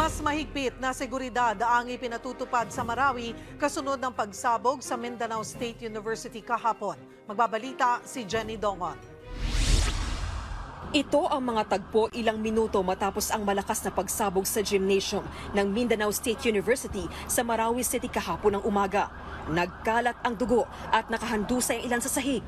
Mas mahigpit na seguridad ang ipinatutupad sa Marawi kasunod ng pagsabog sa Mindanao State University kahapon. Magbabalita si Jenny Dongon. Ito ang mga tagpo ilang minuto matapos ang malakas na pagsabog sa gymnasium ng Mindanao State University sa Marawi City kahapon ng umaga. Nagkalat ang dugo at nakahandusay ang ilan sa sahig.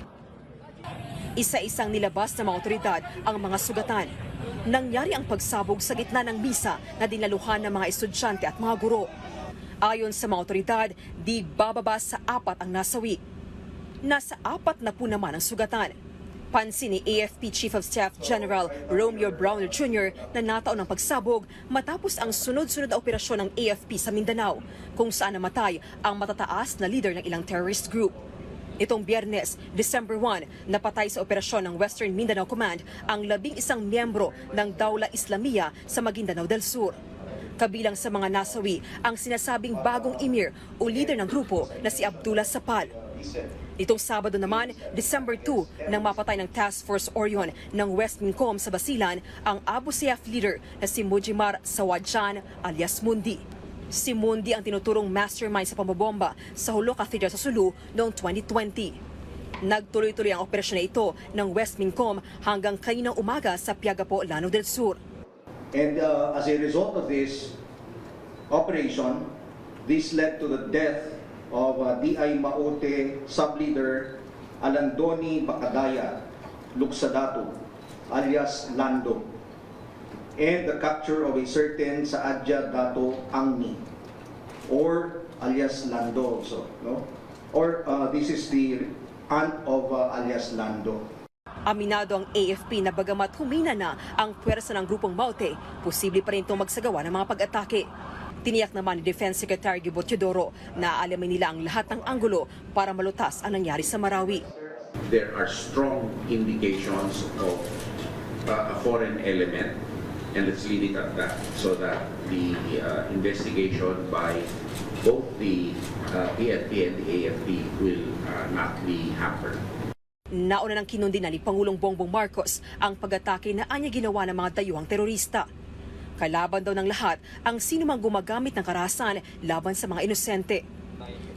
Isa-isang nilabas ng mga otoridad ang mga sugatan. Nangyari ang pagsabog sa gitna ng misa na dinaluhan ng mga estudyante at mga guro. Ayon sa mga otoridad, di bababa sa apat ang nasawi. Nasa apat na po naman ang sugatan. Pansin ni AFP Chief of Staff General Romeo Browner Jr. na nataon ng pagsabog matapos ang sunod-sunod na operasyon ng AFP sa Mindanao kung saan namatay ang matataas na leader ng ilang terrorist group. Itong biyernes, December 1, napatay sa operasyon ng Western Mindanao Command ang labing isang miyembro ng Daula Islamia sa Maguindanao del Sur. Kabilang sa mga nasawi ang sinasabing bagong emir o leader ng grupo na si Abdullah Sapal. Itong Sabado naman, December 2, nang mapatay ng Task Force Orion ng West Mincom sa Basilan ang Abu Sayyaf leader na si Mujimar Sawadjan alias Mundi. Si Mundi ang tinuturong mastermind sa pambobomba sa Hulo Cathedral sa Sulu noong 2020. Nagtuloy-tuloy ang operasyon na ito ng West Mincom hanggang kaninang umaga sa Piagapo, Lano del Sur. And uh, as a result of this operation, this led to the death of uh, DI Maote sub-leader Alandoni Bacadaya Luxadato alias Lando and the capture of a certain Saadja Dato Angni or alias Lando also no or uh, this is the aunt of uh, alias Lando Aminado ang AFP na bagamat humina na ang pwersa ng grupong Maute, posible pa rin itong magsagawa ng mga pag-atake. Tiniyak naman ni Defense Secretary Gibo Teodoro na alamin nila ang lahat ng anggulo para malutas ang nangyari sa Marawi. there are strong indications of uh, a foreign element, and let's leave it at that, so that the uh, investigation by both the uh, PNP and the AFP will uh, not be hampered. Nauna ng kinundina ni Pangulong Bongbong Marcos ang pag-atake na anya ginawa ng mga dayuhang terorista. Kalaban daw ng lahat ang sinumang gumagamit ng karahasan laban sa mga inosente.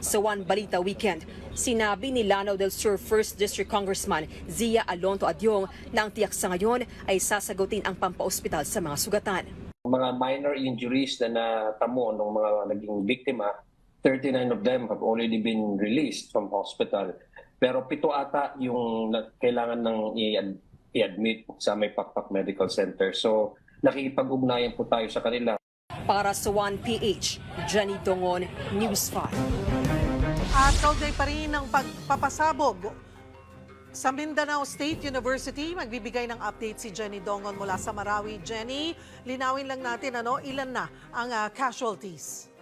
Sa One Balita Weekend, sinabi ni Lanao del Sur 1st District Congressman Zia Alonto Adyong na ang tiyak sa ngayon ay sasagutin ang pampaospital sa mga sugatan. mga minor injuries na natamo ng mga naging biktima, 39 of them have already been released from hospital. Pero pito ata yung kailangan ng i-admit sa may Pakpak Medical Center. So nakikipag-ugnayan po tayo sa kanila. Para sa 1PH, Jenny Dongon, News 5. At kaugnay pa rin ng pagpapasabog sa Mindanao State University, magbibigay ng update si Jenny Dongon mula sa Marawi. Jenny, linawin lang natin ano, ilan na ang ah, casualties?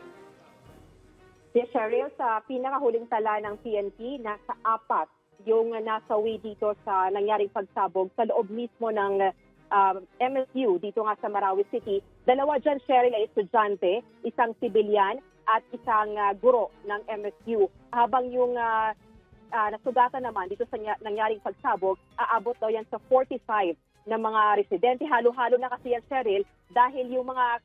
Yes, Cheryl, sa pinakahuling tala ng PNP, nasa apat yung nasawi dito sa nangyaring pagsabog sa loob mismo ng um, MSU dito nga sa Marawi City. Dalawa dyan, Cheryl, ay estudyante, isang sibilyan at isang ah, guro ng MSU. Habang yung ah, ah, nasugatan naman dito sa nangyaring pagsabog, aabot daw yan sa 45 na mga residente. Halo-halo na kasi yan, Cheryl, dahil yung mga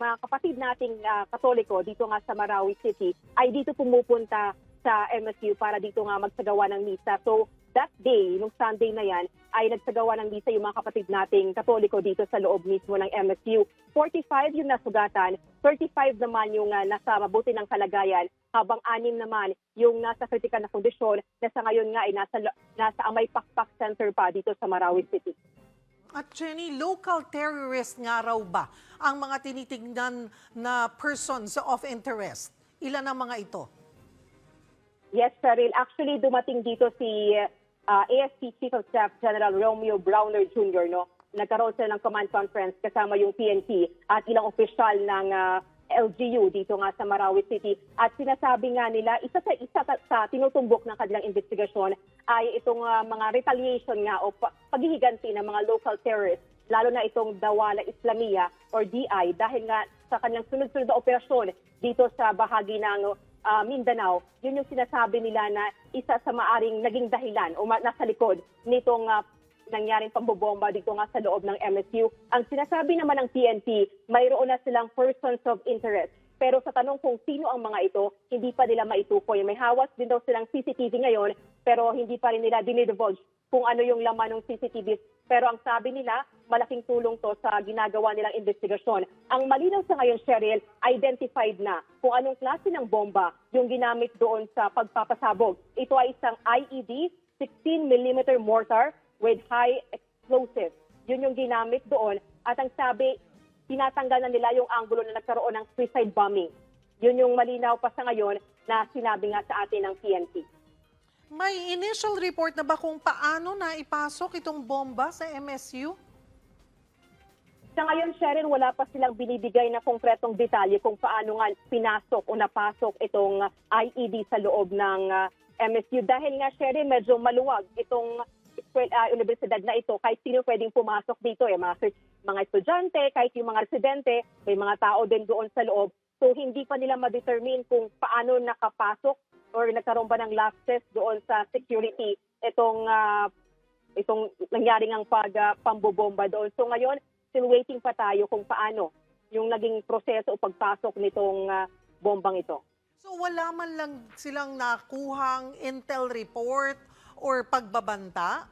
mga kapatid nating ah, Katoliko dito nga sa Marawi City ay dito pumupunta sa MSU para dito nga magsagawa ng misa. So that day, nung Sunday na yan, ay nagsagawa ng misa yung mga kapatid nating Katoliko dito sa loob mismo ng MSU. 45 yung nasugatan, 35 naman yung ah, nasa mabuti ng kalagayan, habang anim naman yung nasa critical na kondisyon na sa ngayon nga ay nasa, nasa Amay Pakpak Center pa dito sa Marawi City. At Jenny, local terrorist nga raw ba ang mga tinitingnan na persons of interest? Ilan ang mga ito? Yes, Cheryl. Actually, dumating dito si uh, AFP Chief of Staff General Romeo Browner Jr. No? Nagkaroon sila ng command conference kasama yung PNP at ilang opisyal ng uh, LGU dito nga sa Marawi City. At sinasabi nga nila, isa sa isa ta- sa tinutumbok ng kanilang investigasyon ay itong uh, mga retaliation nga o pa- paghihiganti ng mga local terrorists lalo na itong Dawala Islamia or DI dahil nga sa kanilang sunod-sunod na operasyon dito sa bahagi ng ah, Mindanao, yun yung sinasabi nila na isa sa maaring naging dahilan o nasa likod nitong ah, nangyaring pambobomba dito nga sa loob ng MSU. Ang sinasabi naman ng PNP, mayroon na silang persons of interest. Pero sa tanong kung sino ang mga ito, hindi pa nila maitukoy. May hawas din daw silang CCTV ngayon, pero hindi pa rin nila dinidivulge kung ano yung laman ng CCTV. Pero ang sabi nila, malaking tulong to sa ginagawa nilang investigasyon. Ang malinaw sa ngayon, Cheryl, identified na kung anong klase ng bomba yung ginamit doon sa pagpapasabog. Ito ay isang IED 16mm mortar with high explosive. Yun yung ginamit doon. At ang sabi, tinatanggal na nila yung angulo na nagkaroon ng suicide bombing. Yun yung malinaw pa sa ngayon na sinabi nga sa atin ng PNP. May initial report na ba kung paano na ipasok itong bomba sa MSU? Sa ngayon, Sharon, wala pa silang binibigay na konkretong detalye kung paano nga pinasok o napasok itong IED sa loob ng uh, MSU. Dahil nga, Sharon, medyo maluwag itong uh, universidad na ito. Kahit sino pwedeng pumasok dito, eh, mga, mga estudyante, kahit yung mga residente, may mga tao din doon sa loob. So, hindi pa nila ma-determine kung paano nakapasok or nagkaroon ba ng lapses doon sa security itong uh, itong nangyari ng pag uh, pambobomba doon. So ngayon, still waiting pa tayo kung paano yung naging proseso o pagpasok nitong uh, bombang ito. So wala man lang silang nakuhang intel report or pagbabanta?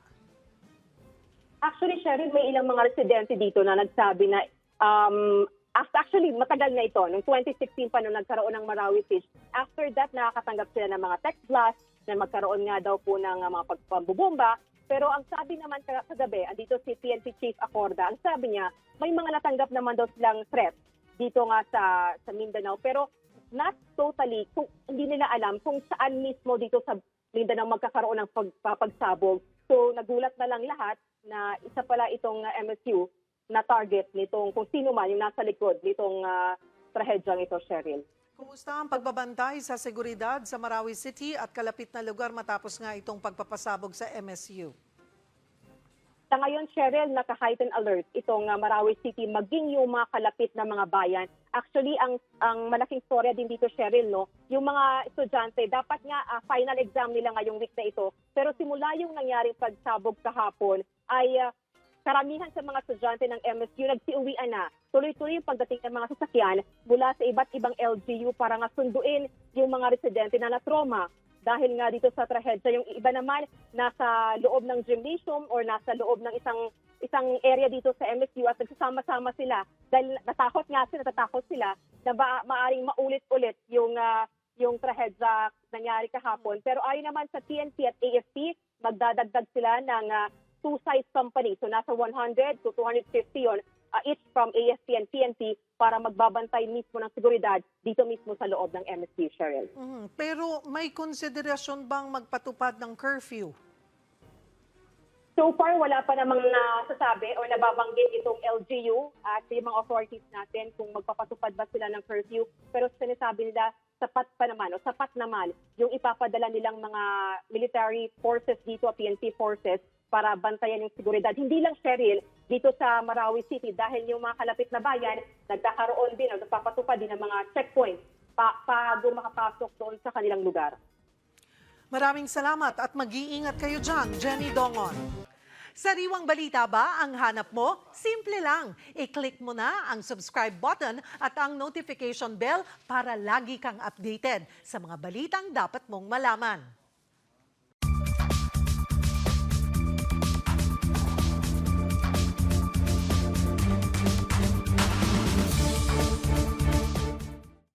Actually, Sharon, may ilang mga residente dito na nagsabi na um, actually, matagal na ito. Noong 2016 pa nung nagkaroon ng Marawi Siege. After that, nakakatanggap sila ng mga text blast na magkaroon nga daw po ng uh, mga pagpambubomba. Pero ang sabi naman ka- kagabi, andito si PNP Chief Acorda, ang sabi niya, may mga natanggap naman daw silang threat dito nga sa, sa Mindanao. Pero not totally, kung, hindi nila alam kung saan mismo dito sa Mindanao magkakaroon ng pagpapagsabog. So nagulat na lang lahat na isa pala itong uh, MSU na target nitong kung sino man yung nasa likod nitong uh, trahedyang ito, Cheryl. Kumusta ang pagbabantay sa seguridad sa Marawi City at kalapit na lugar matapos nga itong pagpapasabog sa MSU? Sa ngayon, Cheryl, naka-heightened alert itong uh, Marawi City maging yung mga kalapit na mga bayan. Actually, ang ang malaking storya din dito, Cheryl, no, yung mga estudyante, dapat nga uh, final exam nila ngayong week na ito. Pero simula yung nangyaring pagsabog kahapon, ay uh, karamihan sa mga estudyante ng MSU nagsiuwian na. Tuloy-tuloy yung pagdating ng mga sasakyan mula sa iba't ibang LGU para nga sunduin yung mga residente na na-trauma dahil nga dito sa trahedya yung iba naman nasa loob ng gymnasium or nasa loob ng isang isang area dito sa MSU at nagsasama-sama sila dahil natakot nga sila, natatakot sila na ba, maaring maulit-ulit yung ah, yung trahedya nangyari kahapon. Pero ayon naman sa TNT at AFP, magdadagdag sila ng ah, two size company. So nasa 100 to 250 yon ah, each from AFP and TNT para magbabantay mismo ng seguridad dito mismo sa loob ng MSU, Cheryl. Mhm. Pero may konsiderasyon bang magpatupad ng curfew? So far, wala pa namang nasasabi o nababanggit itong LGU at yung mga authorities natin kung magpapatupad ba sila ng curfew. Pero sinasabi nila, sapat pa naman o sapat naman yung ipapadala nilang mga military forces dito, PNP forces, para bantayan yung seguridad. Hindi lang, Cheryl, dito sa Marawi City dahil yung mga kalapit na bayan, nagkakaroon din o nagpapatupad din ng mga checkpoints pa bago makapasok doon sa kanilang lugar. Maraming salamat at mag-iingat kayo dyan, Jenny Dongon. Sariwang balita ba ang hanap mo? Simple lang. I-click mo na ang subscribe button at ang notification bell para lagi kang updated sa mga balitang dapat mong malaman.